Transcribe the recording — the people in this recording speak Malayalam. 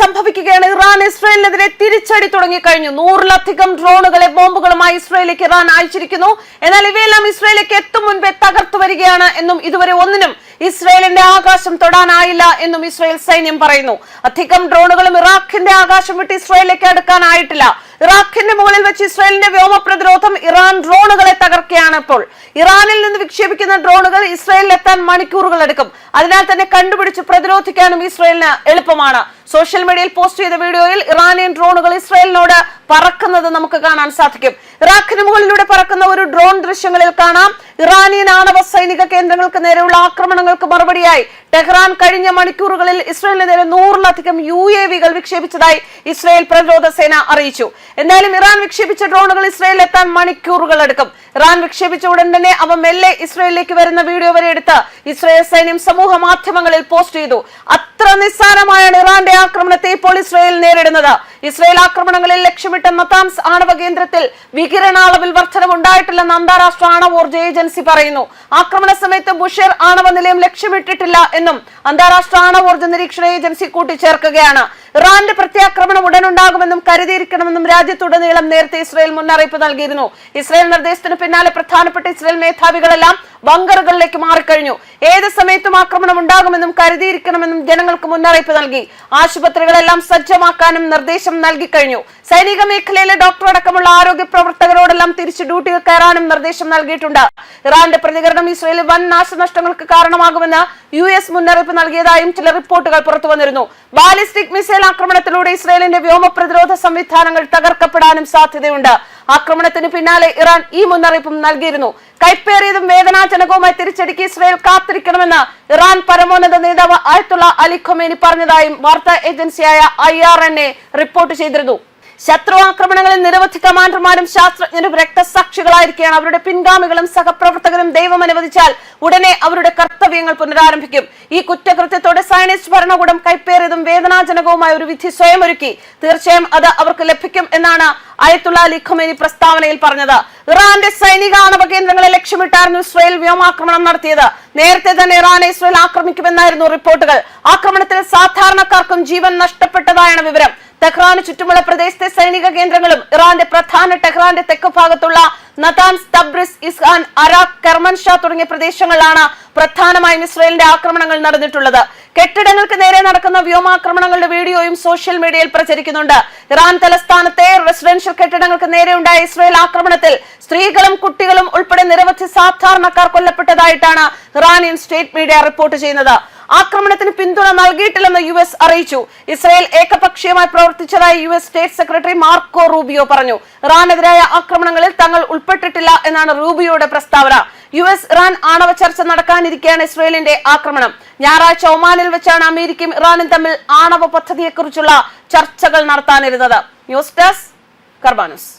സംഭവിക്കുകയാണ്. ഇറാൻ ഇസ്രയേലിനെതിരെ തിരിച്ചടി തുടങ്ങിക്കഴിഞ്ഞു നൂറിലധികം ഡ്രോണുകളെ ബോംബുകളുമായി ഇസ്രയേലിലേക്ക് ഇറാൻ അയച്ചിരിക്കുന്നു. എന്നാൽ ഇവയെല്ലാം ഇസ്രയേലിലേക്ക് എത്തും മുൻപേ തകർത്തു വരികയാണ് എന്നും ഇതുവരെ ഒന്നിനും ഇസ്രയേലിന്റെ ആകാശം തൊടാനായില്ല എന്നും ഇസ്രയേൽ സൈന്യം പറയുന്നു. അധികം ഡ്രോണുകളും ഇറാഖിന്റെ ആകാശം വിട്ട് ഇസ്രയേലിലേക്ക് അടുക്കാനായിട്ടില്ല. ഇറാഖിന്റെ മുകളിൽ വെച്ച് ഇസ്രായേലിന്റെ വ്യോമ പ്രതിരോധം ഇറാൻ ഡ്രോണുകളെ തകർക്കുകയാണ് ഇപ്പോൾ. ഇറാനിൽ നിന്ന് വിക്ഷേപിക്കുന്ന ഡ്രോണുകൾ ഇസ്രായേലിൽ എത്താൻ മണിക്കൂറുകൾ എടുക്കും. അതിനാൽ തന്നെ കണ്ടുപിടിച്ച് പ്രതിരോധിക്കാനും ഇസ്രായേലിന് എളുപ്പമാണ്. സോഷ്യൽ മീഡിയയിൽ പോസ്റ്റ് ചെയ്ത വീഡിയോയിൽ ഇറാനിയൻ ഡ്രോണുകൾ ഇസ്രായേലിനോട് പറക്കുന്നത് നമുക്ക് കാണാൻ സാധിക്കും. ഇറാഖിന് മുകളിലൂടെ പറക്കുന്ന ഒരു ഡ്രോൺ ദൃശ്യങ്ങളിൽ കാണാം. ഇറാനിയൻ കേന്ദ്രങ്ങൾക്ക് നേരെയുള്ള ആക്രമണങ്ങൾക്ക് മറുപടിയായി ടെഹ്റാൻ കഴിഞ്ഞ മണിക്കൂറുകളിൽ ഇസ്രയേലിന് നേരെ നൂറിലധികം യു എ വികൾ വിക്ഷേപിച്ചതായി ഇസ്രായേൽ പ്രതിരോധ സേന അറിയിച്ചു. എന്തായാലും ഇറാൻ വിക്ഷേപിച്ച ഡ്രോണുകൾ ഇസ്രയേലിൽ എത്താൻ മണിക്കൂറുകൾ എടുക്കും ഇറാൻ വിക്ഷേപിച്ച ഉടൻ തന്നെ അവ മെല്ലെ ഇസ്രയേലിലേക്ക് വരുന്ന വീഡിയോ വരെ എടുത്ത് ഇസ്രയേൽ സൈന്യം സമൂഹ മാധ്യമങ്ങളിൽ പോസ്റ്റ് ചെയ്തു. അത്ര നിസ്സാരമായാണ് ഇറാന്റെ ആക്രമണത്തെ ഇപ്പോൾ ഇസ്രയേൽ നേരിടുന്നത്. ഇസ്രയേൽ ആക്രമണങ്ങളിൽ ലക്ഷ്യമിട്ട നതാംസ് ആണവ കേന്ദ്രത്തിൽ വികിരണ അളവിൽ വർധനവുണ്ടായിട്ടില്ലെന്ന് അന്താരാഷ്ട്ര ആണവോർജ ഏജൻസി പറയുന്നു. ആക്രമണ സമയത്ത് ബുഷേർ ആണവ നിലയം ലക്ഷ്യമിട്ടിട്ടില്ല എന്നും അന്താരാഷ്ട്ര ആണവോർജ നിരീക്ഷണ ഏജൻസി കൂട്ടിച്ചേർക്കുകയാണ്. ഇറാന്റെ പ്രത്യാക്രമണം ഉടനുണ്ടാകുമെന്നും കരുതിയിരിക്കണമെന്നും രാജ്യത്തുടനീളം നേരത്തെ ഇസ്രയേൽ മുന്നറിയിപ്പ് നൽകിയിരുന്നു. ഇസ്രയേൽ നിർദ്ദേശത്തിന് പിന്നാലെ പ്രധാനപ്പെട്ട ഇസ്രയേൽ മേധാവികളെല്ലാം ബങ്കറുകളിലേക്ക് മാറിക്കഴിഞ്ഞു. ഏത് സമയത്തും ആക്രമണം ഉണ്ടാകുമെന്നും കരുതിയിരിക്കണമെന്നും ജനങ്ങൾക്ക് മുന്നറിയിപ്പ് നൽകി. ആശുപത്രികളെല്ലാം സജ്ജമാക്കാനും നിർദ്ദേശം നൽകിക്കഴിഞ്ഞു. സൈനിക മേഖലയിലെ ഡോക്ടർ അടക്കമുള്ള ആരോഗ്യ പ്രവർത്തകരോടെല്ലാം തിരിച്ച് ഡ്യൂട്ടിയിൽ കയറാനും നിർദ്ദേശം നൽകിയിട്ടുണ്ട്. ഇറാന്റെ പ്രതികരണം ഇസ്രയേലിൽ വൻ നാശനഷ്ടങ്ങൾക്ക് കാരണമാകുമെന്ന് യു എസ് മുന്നറിയിപ്പ് നൽകിയതായും ചില റിപ്പോർട്ടുകൾ പുറത്തു വന്നിരുന്നു ബാലിസ്റ്റിക് മിസൈൽ ആക്രമണത്തിലൂടെ ഇസ്രയേലിന്റെ വ്യോമ പ്രതിരോധ സംവിധാനങ്ങൾ തകർക്കപ്പെടാനും സാധ്യതയുണ്ട്. ആക്രമണത്തിന് പിന്നാലെ ഇറാൻ ഈ മുന്നറിയിപ്പും നൽകിയിരുന്നു. കൈപ്പേറിയതും വേദനാജനകവുമായി തിരിച്ചടിക്ക് ഇസ്രയേൽ കാത്തിരിക്കണമെന്ന് ഇറാൻ പരമോന്നത നേതാവ് അയത്തുള്ള അലി ഖൊമേനി പറഞ്ഞതായും വാർത്താ ഏജൻസിയായ ഐ റിപ്പോർട്ട് ചെയ്തിരുന്നു. ശത്രു ആക്രമണങ്ങളിൽ നിരവധി കമാൻഡർമാരും ശാസ്ത്രജ്ഞരും രക്തസാക്ഷികളായിരിക്കുകയാണ് അവരുടെ പിൻഗാമികളും സഹപ്രവർത്തകരും ദൈവം അനുവദിച്ചാൽ ഉടനെ അവരുടെ കർത്തവ്യങ്ങൾ പുനരാരംഭിക്കും. ഈ കുറ്റകൃത്യത്തോടെ സയനിസ്റ്റ് ഭരണകൂടം കൈപ്പേറിയതും വേദനാജനകവുമായ ഒരു വിധി സ്വയം ഒരുക്കി തീർച്ചയായും അത് അവർക്ക് ലഭിക്കും എന്നാണ് അയത്തുള്ള അലി പ്രസ്താവനയിൽ പറഞ്ഞത്. ഇറാന്റെ സൈനിക ആണവ കേന്ദ്രങ്ങളെ ലക്ഷ്യമിട്ടായിരുന്നു ഇസ്രയേൽ വ്യോമാക്രമണം നടത്തിയത്. നേരത്തെ തന്നെ ഇറാനെ ഇസ്രയേൽ ആക്രമിക്കുമെന്നായിരുന്നു റിപ്പോർട്ടുകൾ. ആക്രമണത്തിൽ സാധാരണക്കാർക്കും ജീവൻ നഷ്ടപ്പെട്ടതായാണ് വിവരം. തെഹ്റാന് ചുറ്റുമുള്ള പ്രദേശത്തെ സൈനിക കേന്ദ്രങ്ങളും ഇറാന്റെ പ്രധാന ടെഹ്റാന്റെ തെക്ക് ഭാഗത്തുള്ള Natanz Tabriz Isfahan Arak Kermanshah തുടങ്ങിയ പ്രദേശങ്ങളിലാണ് പ്രധാനമായും ഇസ്രയേലിന്റെ ആക്രമണങ്ങൾ നടന്നിട്ടുള്ളത്. കെട്ടിടങ്ങൾക്ക് നേരെ നടക്കുന്ന വ്യോമാക്രമണങ്ങളുടെ വീഡിയോയും സോഷ്യൽ മീഡിയയിൽ പ്രചരിക്കുന്നുണ്ട്. ഇറാൻ തലസ്ഥാനത്തെ റെസിഡൻഷ്യൽ കെട്ടിടങ്ങൾക്ക് നേരെ ഉണ്ടായ ഇസ്രയേൽ ആക്രമണത്തിൽ സ്ത്രീകളും കുട്ടികളും ഉൾപ്പെടെ നിരവധി സാധാരണക്കാർ കൊല്ലപ്പെട്ടതായിട്ടാണ് ഇറാനിയൻ സ്റ്റേറ്റ് മീഡിയ റിപ്പോർട്ട് ചെയ്യുന്നത്. ആക്രമണത്തിന് പിന്തുണ നൽകിയിട്ടില്ലെന്ന് യു എസ് അറിയിച്ചു. ഇസ്രയേൽ ഏകപക്ഷീയമായി പ്രവർത്തിച്ചതായി U S state secretary Marco Rubio പറഞ്ഞു. ഇറാനെതിരായ ആക്രമണങ്ങളിൽ തങ്ങൾ ഉൾപ്പെട്ടിട്ടില്ല എന്നാണ് റൂബിയോയുടെ പ്രസ്താവന. യു എസ് ഇറാൻ ആണവ ചർച്ച നടക്കാനിരിക്കെയാണ് ഇസ്രയേലിന്റെ ആക്രമണം. ഞായറാഴ്ച ഒമാനിൽ വെച്ചാണ് അമേരിക്കയും ഇറാനും തമ്മിൽ ആണവ പദ്ധതിയെക്കുറിച്ചുള്ള ചർച്ചകൾ നടത്താനിരുന്നത്. News desk കർബാനുസ്.